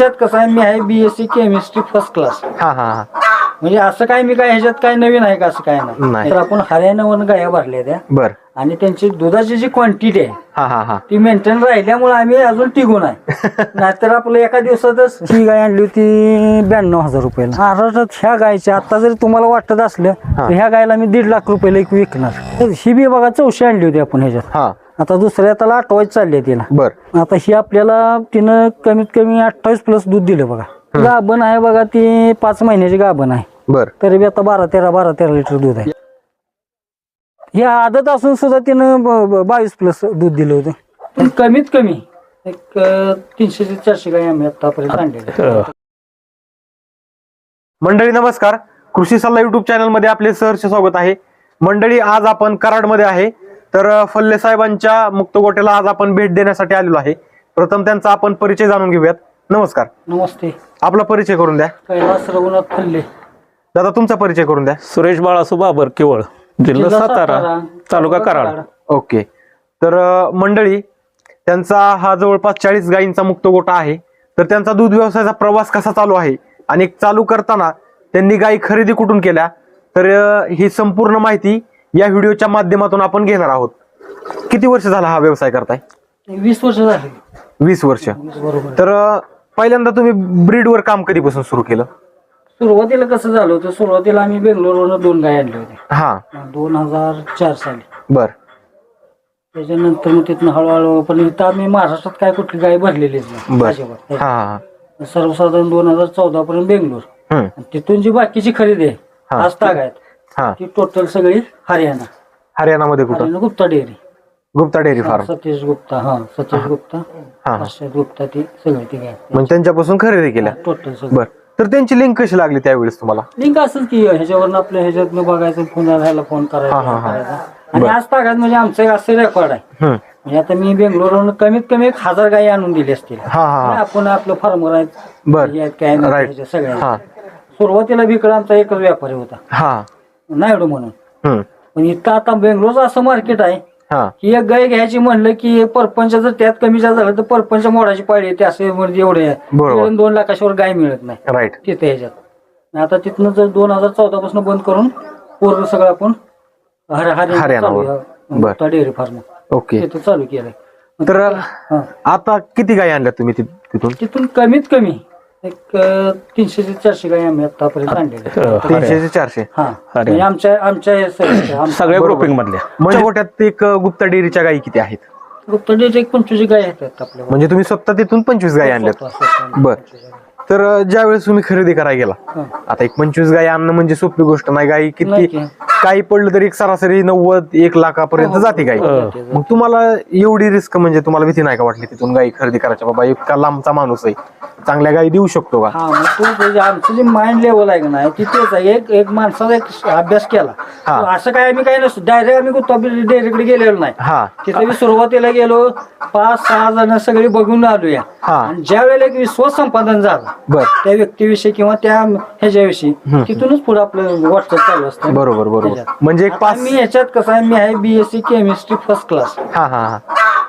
ह्याच्यात कसं आहे मी आहे बीएससी केमिस्ट्री फर्स्ट क्लास हा हा हा. म्हणजे असं काय मी काय ह्याच्यात काय नवीन आहे का असं काय नाही. नाही. तर आपण हरियाणावरून गाया भरल्या त्या. बर. आणि त्यांची दुधाची जी क्वांटिटी आहे हा हा हा. ती मेंटेन राहिल्यामुळे आम्ही अजून टिकून आहे. नाहीतर आपलं एका दिवसातच ही गाय आणली होती ब्याण्णव हजार रुपयाला. महाराष्ट्रात ह्या गायच्या आता जरी तुम्हाला वाटत असलं तर ह्या गायला मी दीड लाख रुपयाला एक विकणार. तर ही बी बघा चौशे आणली होती आपण ह्याच्यात. हा. आता दुसऱ्या त्याला आठवायच चालली तिला. बर. आता ही आपल्याला तिनं कमीत कमी अठ्ठावीस प्लस दूध दिलं बघा. गाभण आहे बघा ती पाच महिन्याची गाभण आहे. बर. तरी बी आता बारा तेरा बारा तेरा लिटर दूध आहे. ही आदत असून सुद्धा तिनं ब- ब- बावीस प्लस दूध दिलं होतं. पण कमीत कमी एक अं, तीनशे ते चारशे गाय आम्ही आतापर्यंत आणलेल्या मंडळी नमस्कार. कृषी सल्ला युट्यूब चॅनलमध्ये आपले सहर्ष स्वागत आहे. मंडळी आज आपण कराडमध्ये आहे. तर फल्ले साहेबांच्या मुक्त गोट्याला आज आपण भेट देण्यासाठी आलेलो आहे. प्रथम त्यांचा आपण परिचय जाणून घेऊयात. नमस्कार. नमस्ते. आपला परिचय करून द्या. कैलास रघुनाथ फल्ले. दादा तुमचा परिचय करून द्या. सुरेश बाळासू बाबर केवळ. जिल्हा सातारा तालुका कराड. ओके. तर अ, मंडळी त्यांचा हा जवळपास चाळीस गायींचा मुक्त गोटा आहे. तर त्यांचा दूध व्यवसायाचा प्रवास कसा चालू आहे? आणि चालू करताना त्यांनी गायी खरेदी कुठून केल्या? तर अ, ही संपूर्ण माहिती या व्हिडिओच्या माध्यमातून आपण घेणार आहोत. किती वर्ष झाला हा व्यवसाय करताय? वीस वर्ष झाली. वीस वर्ष. बरोबर. तर पहिल्यांदा तुम्ही ब्रीडवर काम कधीपासून सुरू केलं? सुरुवातीला कसं झालं होतं सुरुवातीला आम्ही बेंगलोरवरून दोन गाय आणल्या होत्या. हा. दोन हजार चार साली. बर. त्याच्यानंतर मग तिथनं हळूहळू पण इथं आम्ही महाराष्ट्रात काय कुठली गाय भरलेलीच नाही बर. अजिबात. हा हा. सर्वसाधारण दोन हजार चौदा पर्यंत बेंगलोर. हम्म. आणि तिथून जी बाकीची खरेदी आहे हा. आज ताग आहेत. हा. ती टोटल सगळी हरियाणा. हरियाणामध्ये कुठं? Haryana Gupta dairy. Gupta dairy farm. Satish Gupta हा सतीश गुप्ता हा. हर्षद गुप्ता ती सगळी ती गाय म्हणजे त्यांच्यापासून खरेदी केल्या? टोटल सगळं. बर. तर त्यांची लिंक कशी लागली त्यावेळेस तुम्हाला? लिंक असंच की ह्याच्यावरनं आपल्या ह्याच्यातनं बघायचं फोन ह्याला फोन करायचा हा, हा, हा. करायचा. आणि आज तागात म्हणजे आमचं एक असं रेकॉर्ड आहे. हम्म. म्हणजे आता मी बेंगलोरवरून कमीत कमी एक हजार गायी आणून दिली असतील. हा हा हा. आपण आपलं फार्मर आहेत. बर. हे आहेत काय नाही, Right. ह्याच्या सगळ्या सुरुवातीला बिकडा आमचा एकच व्यापारी होता. हा. नायडू म्हणून हम्म. पण इथं आता बेंगलोरचं असं मार्केट आहे हा की एक गाय घ्यायची म्हणलं की परपंच जर त्यात कमी जास्त झालं तर परपंच मोडाची पाळी येते असे म्हणजे एवढे आहे. बरोबर. तीन दोन लाखाशिवर गाय मिळत नाही राईट तिथे ह्याच्यात आणि आता तिथनं जर दोन हजार चौदा पासून बंद करून पूर्ण सगळं आपण हर हरियाणावर. बर. हरियाणा डेअरी फार्म ओके तिथं चालू केलंय तर हा. आता किती गाय आणल्या तुम्ही ति- तिथून तिथून कमीत कमी एक तीनशे ते चारशे गाय आम्ही आतापर्यंत आणलेल्या तीनशे ते चारशे? हा. म्हणजे आमच्या आमच्या सगळ्या- आमच्या सगळ्या ग्रुपिंग मधल्या. म्हणजे गोट्यात एक गुप्ता डेअरीच्या गायी किती आहेत? गुप्त डेअरी एक पंचवीस गाय आहेत आपल्या म्हणजे तुम्ही स्वतः तिथून पंचवीस गायी आणल्यात. बर. तर ज्यावेळेस तुम्ही खरेदी करायला गेला. आता एक पंचवीस गायी आणणं म्हणजे सोपी गोष्ट नाही. गायी किती. काही पडलं तरी एक सरासरी नव्वद एक लाखापर्यंत जाते गायी मग तुम्हाला एवढी रिस्क म्हणजे तुम्हाला भीती नाही का वाटली तिथून गायी खरेदी करायच्या बाबा इतका लांबचा माणूस आहे. चांगल्या गायी देऊ शकतो का? हा मग तो आमचं जे माइंड लेवल आहे का नाही ती तेच आहे. एक एक माणसाचा एक अभ्यास केला. हा. असं काय आम्ही काय नसतो. डायरेक्ट आम्ही गुप्ता डेअरीकडे गेलेलो नाही. हा. तिथे मी सुरुवातीला गेलो पाच सहा जण सगळी बघून आलोया. हा. आणि ज्या वेळेला एक विश्वास संपादन झाला बर. त्या व्यक्तीविषयी किंवा त्या ह्याच्याविषयी तिथूनच पुढे आपलं व्हॉट्सअप चालू असतं. बरोबर बरोबर. म्हणजे एक पाच मी ह्याच्यात कसं आहे मी आहे बीएससी केमिस्ट्री फर्स्ट क्लास हा हा हा.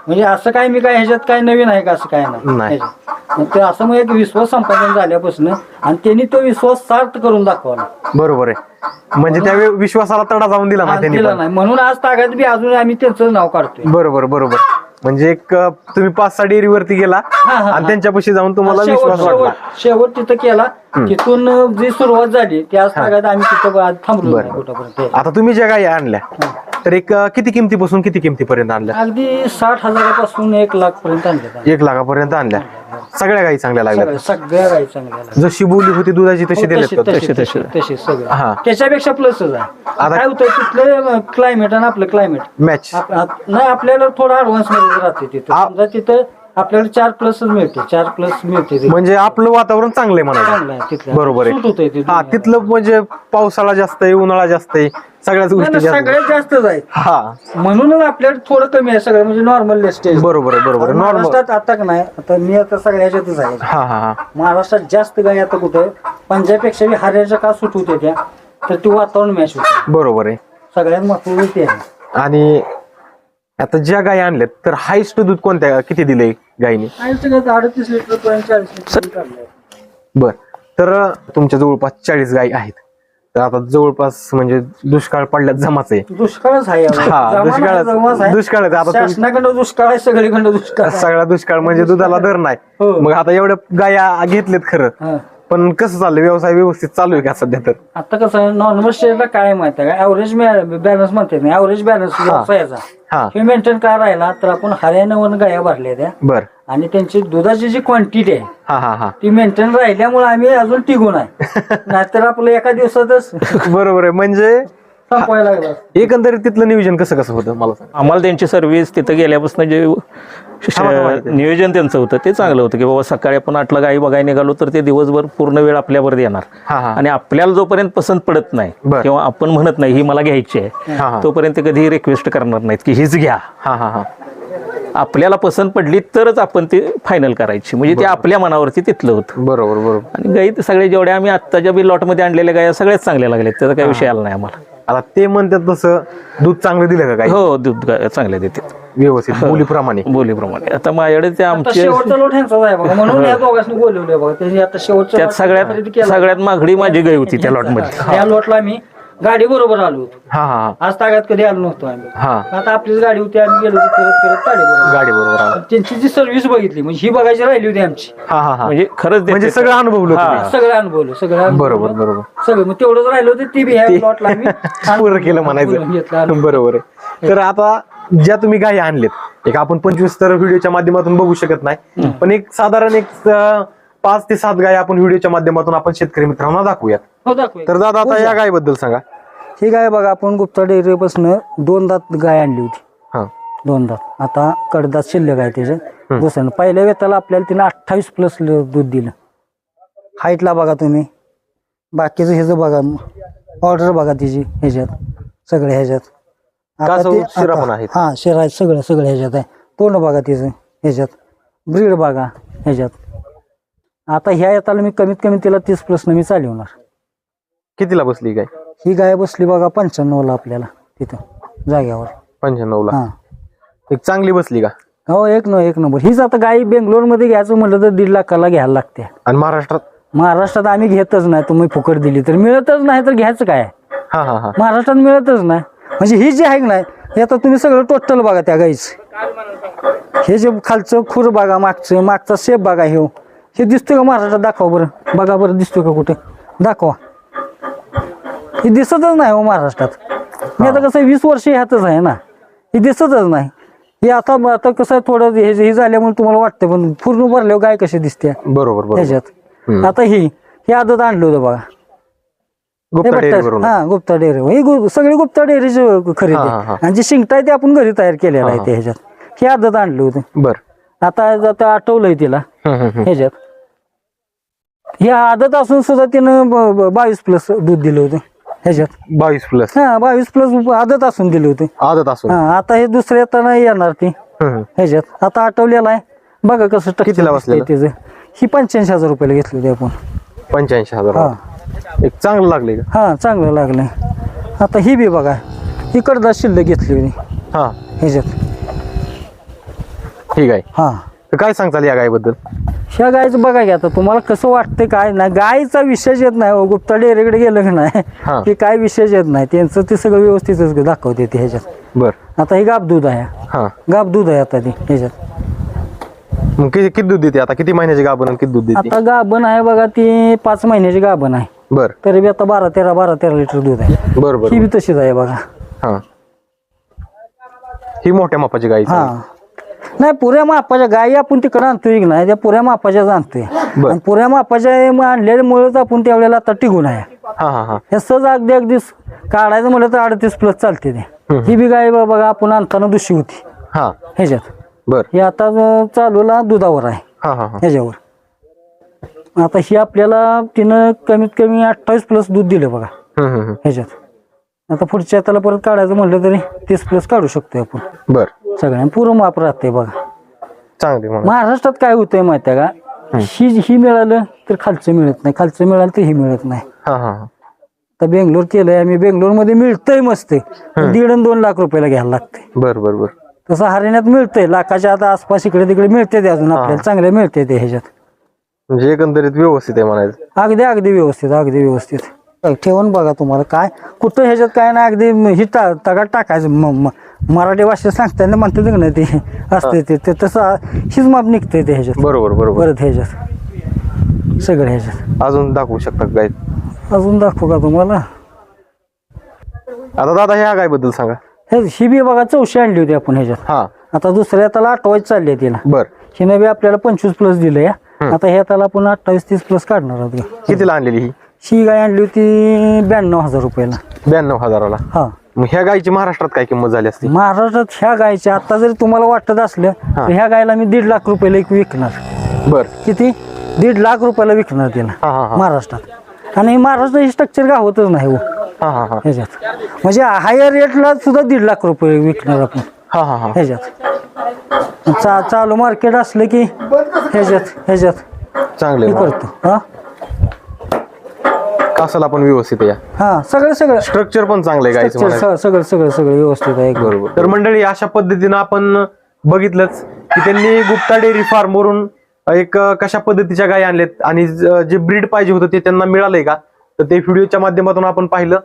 म्हणजे असं काय मी काय ह्याच्यात काय नवीन आहे का असं काय नाही. नाही. ह्याच्यात. मग ते असं मग एक विश्वास संपादन झाल्यापासून आणि त्यांनी तो विश्वास सार्थ करून दाखवला. बरोबर आहे. म्हणजे त्या वे- विश्वासाला तडा जाऊन दिला ना आज त्यांनी दिला पण. नाही. म्हणून आज तागात बी अजून आम्ही त्यांचं नाव काढतोय. बरोबर बरोबर. म्हणजे एक तुम्ही पाच सहा डेअरी वरती गेला हा, हा. आणि त्यांच्यापाशी जाऊन तुम्हाला शेवट विश्वास वाटला शेवट तिथं केला. तिथून जी सुरुवात झाली त्या आम्ही तिथं आज थांबलो नाही कुठंपर्यंत. आता तुम्ही ज्या गायी आणल्या तर एक अ, किती किमतीपासून किती किमतीपर्यंत आणल्या? अगदी साठ हजारापासून एक लाख पर्यंत आणले एक लाखापर्यंत आणल्या. सगळ्या गायी चांगल्या लागल्या. सगळ्या गाई चांगल्या लागल्या. जशी बोली होती दुधाची तशी दिल्यात तशी का? तशी तशी तशी. सगळं. हा. त्याच्यापेक्षा प्लसच आहे. आता- काय होतं तिथलं क्लायमेट आणि आपलं क्लायमेट मॅच आप- आप- नाही आपल्याला थोडं ऍडव्हान्समध्ये राहते तिथं. आ- समजा तिथं आपल्याला चार प्लसच मिळते चार प्लस मिळते. म्हणजे आपलं वातावरण चांगलं आहे म्हणायचं. चांगलं आहे तिथलं. बरोबर सूट होतंय आहे. हा तिथलं म्हणजे पावसाळा जास्त आहे उन्हाळा जास्त आहे सगळ्याच गोष्टी नाही, जास्त सगळ्यात जास्तच आहे. हा. म्हणूनच आपल्याला थोडं कमी आहे सगळं म्हणजे नॉर्मल स्टेज बरोबर आहे बरोबर नॉर्मल महाराष्ट्रात आता का नाही आता मी आता सगळ्या ह्याच्यातच आहे. हा हा हा. महाराष्ट्रात जास्त गाय आता कुठे पंजाबपेक्षा बी हरियाणाच्या का सूट होते त्या तर ती वातावरण मॅच होते बरोबर आहे. सगळ्यात महत्वाचं ते आहे. आणि आता ज्या गायी आणल्यात तर हायस्ट दूध कोणत्या किती दिले गायीने अडतीस लिटर पर्यंत चाळीस लिटर काढलंय. बर तर तुमच्या जवळपास चाळीस गायी आहेत तर आता जवळपास म्हणजे दुष्काळ पडल्यात जमाच आहे दुष्काळच आहे. हा, जमाना दुष्काळच- जमाच आहे. दुष्काळच आहे. आता शासनाकडं दुष्काळ आहे सगळीकडं दुष्काळ आहे. सगळा दुष्काळ म्हणजे दुधाला दर नाही हो. मग आता एवढ्या गाया घेतलेत खरं हा. पण कसं चाललंय? व्यवसाय व्यवस्थित चालू आहे का सध्या तर? आता कसं नॉर्मल शेअरला काय माहिती आहे का? ऍव्हरेज बॅलन्स म्हणते नाही ऍव्हरेज बॅलन्स व्यवसायाचा हा. हे. मेंटेन काय राहिला तर आपण हरियाणावरून गाया भरल्या त्या. बर. आणि त्यांची दुधाची जी क्वांटिटी आहे हा हा हा. ती मेंटेन राहिल्यामुळे आम्ही अजून टिकून आहे. नाहीतर आपलं एका दिवसातच बरोबर आहे. म्हणजे संपवायला लागलं एकंदरीत तिथलं नियोजन कसं कसं होतं मला सांग. आम्हाला त्यांची सर्व्हिस तिथं गेल्यापासून जे. नियोजन त्यांचं होतं ते चांगलं होतं की बाबा सकाळी आपण आठला गाई बघायला निघालो तर ते दिवसभर पूर्ण वेळ आपल्यावर देणार आणि आपल्याला जोपर्यंत पसंत पडत नाही. किंवा आपण म्हणत नाही ही मला घ्यायची. आहे तोपर्यंत ते कधी रिक्वेस्ट करणार नाहीत की हीच घ्या. हा हा हा. आपल्याला पसंत पडली तरच आपण ते फायनल करायची. म्हणजे ते आपल्या मनावरती तिथलं होतं. बरोबर बरोबर. आणि गाई सगळे जेवढ्या आम्ही आत्ताच्या बी लॉटमध्ये आणलेल्या गाया सगळ्याच चांगल्या लागल्यात. त्याचा काही विषय आला नाही आम्हाला. आता ते म्हणतात तसं दूध चांगलं दिलं का काही? हो दूध गा- चांगले देतात व्यवस्थित बोलीप्रमाणे. बोलीप्रमाणे. आता माझ्याकडे ते आता आमचे शेवटचा लोट ह्यांचाच आहे बघा. म्हणून या दोघांनी बोलवले बघा. त्यांनी आता शेवटच्या त्यात lot सगळ्यात खरेदी केला. सगळ्यात मागडी माझी गाय होती त्या लॉटमध्ये. त्या लोटला आम्ही गाडी बरोबर आलो होतो. हा हा हा. आज तागात कधी आलो नव्हतो आम्ही. हा. आता आपलीच गाडी होती आम्ही गेलो होतो फिरत फिरत गाडी बरोबर. गाडी बरोबर आला. त्यांची जी सर्व्हिस बघितली म्हणजे ही बघायची राहिली होती आमची. हा हा हा. म्हणजे खरंच म्हणजे. सगळं अनुभवलं हा. तुम्ही. सगळं अनुभवलं सगळं अनुभवलं. बरोबर बरोबर. सगळं. मग तेवढंच राहिलं होतं ती बी ह्या प्लॉटला आम्ही पूर्ण केलं घेतलं, म्हणायचं. बरोबर आहे. तर आता ज्या तुम्ही गायी आणलेत एक आपण पंचवीस तर व्हिडिओच्या माध्यमातून बघू शकत नाही पण एक साधारण एक अं, पाच ते सात गाय आपण व्हिडिओच्या माध्यमातून आपण शेतकरी मित्रांना दाखवूयात. हो दाखवूया. तर दादा आता या गायबद्दल सांगा. ही गाय बघा आपण गुप्ता डेअरीपासून दोन दात गाय आणली होती. हा. दोन दात. आता कडदात शिल्लक आहे त्याचं. दुसऱ्यानं पहिल्या वेताला आपल्याला तिने अठ्ठावीस प्लस दूध दिलं. हाईटला बघा तुम्ही. बाकीचं ह्याचं बघा ऑर्डर बघा तिची ह्याच्यात सगळ्या ह्याच्यात. आता कासव ते- शिरा आता- पण आहेत. हा शिरा सगळं सगळं ह्याच्यात आहे. तोंड बघा तिचं ह्याच्यात. ब्रीड बघा ह्याच्यात. आता ह्या येताला मी कमीत कमी तिला तीस प्लस मी चालवणार. कितीला बसली गाय? ही गाय बसली बघा पंच्याण्णवला आपल्याला तिथं जाग्यावर. पंच्याण्णव ला हा. एक चांगली बसली का? हो एक न एक नंबर. हीच आता गाई बेंगलोरमध्ये घ्यायचं म्हटलं तर दीड लाखाला घ्यायला लागते. आणि महाराष्ट्रात? महाराष्ट्रात आम्ही घेतच नाही तुम्ही फुकट दिली तर. मिळतच नाही तर घ्यायचं काय? हा हा हा. महाराष्ट्रात मिळतच नाही. म्हणजे ही जी आहे की नाही हे आता तुम्ही सगळं टोटल बघा त्या गाईच. हे जे खालचं खुर बघा मागचं मागचा शेप बघा हे हे दिसतोय का महाराष्ट्रात? दाखवा बरं. बघा बरं दिसतोय का कुठे? दाखवा. हे दिसतच नाही हो महाराष्ट्रात. मी आता कसं वीस वर्ष ह्यातच आहे ना. हे दिसतच नाही. हे आता आता कसं थोडं हे हे झाल्यामुळे तुम्हाला वाटतं पण पूर्ण भरल्यावर गाय कशी दिसते? बरोबर ह्याच्यात. आता ही ही आदत आणलं होतं बघा. हे गुप्ता. डेअरी. हा सगळी गुप्ता डेअरीची खरेदी. आणि जी शिंगटा आहे ते आपण घरी तयार केलेलं आहे ते ह्याच्यात. ही आदत आणलं होतं. बर. आता आता आठवलंय तिला. ह्याच्यात. ही आदत असून सुद्धा तिनं ब- ब- बावीस प्लस दूध दिलं होतं. ह्याच्यात. बावीस प्लस हा बावीस प्लस आदत असून दिलं होतं. आदत असून? हा आता हे दुसऱ्या येताना येणार ती. ह्याच्यात. आता आठवलेला आहे. बघा कसं टक्के कितीला बसलेलं? त्याचं ही पंच्याऐंशी हजार रुपयाला घेतली होती आपण. पंच्याऐंशी हजार हा. एक चांगलं लागले का? हा चांगलं लागलं आता ही बी बघा. ही कडदा शिल्लक घेतली होती. हा. ह्याच्यात. ठीक आहे. हा. तर काय सांगताल या गायबद्दल? ह्या गायचं बघा की आता तुम्हाला कसं वाटतंय काय नाही गायचा विषयच येत नाही हो, गुप्ता डेअरीकडे गेलं की हा. नाही की काय विषयच येत नाही. त्यांचं ते सगळं व्यवस्थितच दाखवते ते ह्याच्यात. बर. आता ही गाब दूध आहे. हा. गाब दूध आहे आता ती ह्याच्यात. मग किती किती दूध देते? आता किती महिन्याची गाभण आणि किती दूध देते? आता गाभण आहे बघा ती पाच महिन्याची गाभण आहे. बर. तरी बी आता बारा तेरा बारा तेरा लिटर दूध आहे. बर बर ही बी तशीच आहे बघा. हा. ही मोठ्या मापाची गाय हा. नाही पुऱ्या मापाच्या गायी आपण तिकडे आणतोय की नाही त्या पुऱ्या मापाच्याच आणतोय. बर. आणि पुऱ्या मापाच्या म- आणलेल्यामुळेच आपण त्यावेळेला आता टिकून आहे. हा हा हा. हे सहज अगदी अगदी काढायचं म्हटलं तर अडतीस प्लस चालते ते. ही बी गाय बा- बघा आपण आणताना दुशी होती. हा. ह्याच्यात. बर. ही आता ज- चालूला दुधावर आहे. हा हा हा. ह्याच्यावर. आता ही आपल्याला तिनं कमीत कमी अठ्ठावीस प्लस दूध दिलं बघा. हम्म, हम्म, हम्म. ह्याच्यात. आता पुढच्या त्याला परत काढायचं म्हटलं तरी तीस प्लस काढू शकतोय आपण. बर. सगळ्यांना पुरं माप राहते बघा. चांगली मग महाराष्ट्रात काय होतंय माहिती आहे का ही ही मिळालं तर खालचं मिळत नाही. खालचं मिळालं तर ही मिळत नाही. हा हा हा. तर बेंगलोर केलंय आम्ही बेंगलोरमध्ये मिळतंय मस्त. दीड आणि दोन लाख रुपयाला घ्यायला लागते बर बर बर. तसं हरियाणात मिळतंय. लाखाच्या आता आसपास इकडे तिकडे मिळते ते अजून आपल्याला. चांगले मिळते ते ह्याच्यात. म्हणजे एकंदरीत व्यवस्थित आहे म्हणायचं. अगदी अगदी व्यवस्थित अगदी व्यवस्थित. ठेवून बघा तुम्हाला काय. कुठं ह्याच्यात काय नाही अगदी ही टा तगाट टाकायचं. मराठी भाषेत सांगताना म्हणते ना ते? असते ते. ते तसं हीच माप निघते ते ह्याच्यात. बरोबर बरोबर. परत ह्याच्यात. सगळं ह्याच्यात. अजून दाखवू शकता गाय अजून दाखवू का तुम्हाला? आता दादा ह्या गायबद्दल सांगा. हे ही बी बघा चौशी आणली होती आपण ह्याच्यात. हा. आता दुसऱ्या त्याला आठवायची चालली आहे तिला. बर. हिनं बी आपल्याला पंचवीस प्लस दिलं या आता ह्या त्याला आपण अठ्ठावीस तीस प्लस काढणार आहोत. कितीला आणलेली ही? ही गाय आणली होती ब्याण्णव हजार रुपयाला. ब्याण्णव हजाराला? हा. मग ह्या गायची महाराष्ट्रात काय किंमत झाली असती? महाराष्ट्रात ह्या गायच्या आता जरी तुम्हाला वाटत असलं तर ह्या गायला मी दीड लाख रुपयाला एक विकणार. बर. किती? दीड लाख रुपयाला विकणार तिला हा हा हा. महाराष्ट्रात. आणि महाराष्ट्र ही स्ट्रक्चर गावतच नाही हो. हा हा हा. ह्याच्यात. म्हणजे हायर रेटला सुद्धा दीड लाख रुपये विकणार आपण. हा हा हा. ह्याच्यात. चा चालू मार्केट असलं की ह्याच्यात ह्याच्यात. चांगले हे करतो. हा? कासाला पण व्यवस्थित आहे या. हा सगळं सगळं. स्ट्रक्चर पण चांगलं आहे म्हणायचं. सगळं सगळं सगळं सगळं व्यवस्थित आहे एकदम. बरोबर. तर मंडळी अशा पद्धतीनं आपण बघितलंच की त्यांनी गुप्ता डेअरी फार्म वरून एक अं, कशा पद्धतीच्या गायी आणल्यात आणि ज- जे ब्रीड पाहिजे होतं ते त्यांना मिळालंय का? तर ते व्हिडिओच्या माध्यमातून आपण पाहिलं.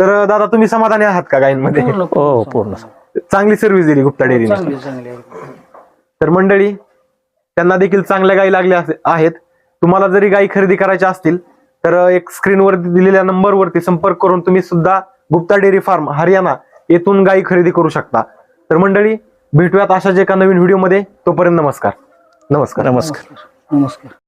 तर अं, दादा तुम्ही समाधानी आहात का गायींमध्ये? हो पूर्ण चांगली सर्व्हिस दिली गुप्ता डेअरीने. चांगली चांगली. आहे. तर मंडळी त्यांना देखील चांगल्या गायी लागल्या असे- आहेत. तुम्हाला जरी गायी खरेदी करायच्या असतील तर एक स्क्रीनवर दिलेल्या नंबरवरती संपर्क करून तुम्ही सुद्धा गुप्ता डेअरी फार्म हरियाणा येथून गायी खरेदी करू शकता. तर मंडळी भेटूयात अशाच एका नवीन व्हिडिओमध्ये तोपर्यंत नमस्कार. नमस्कार. नमस्कार. नमस्कार.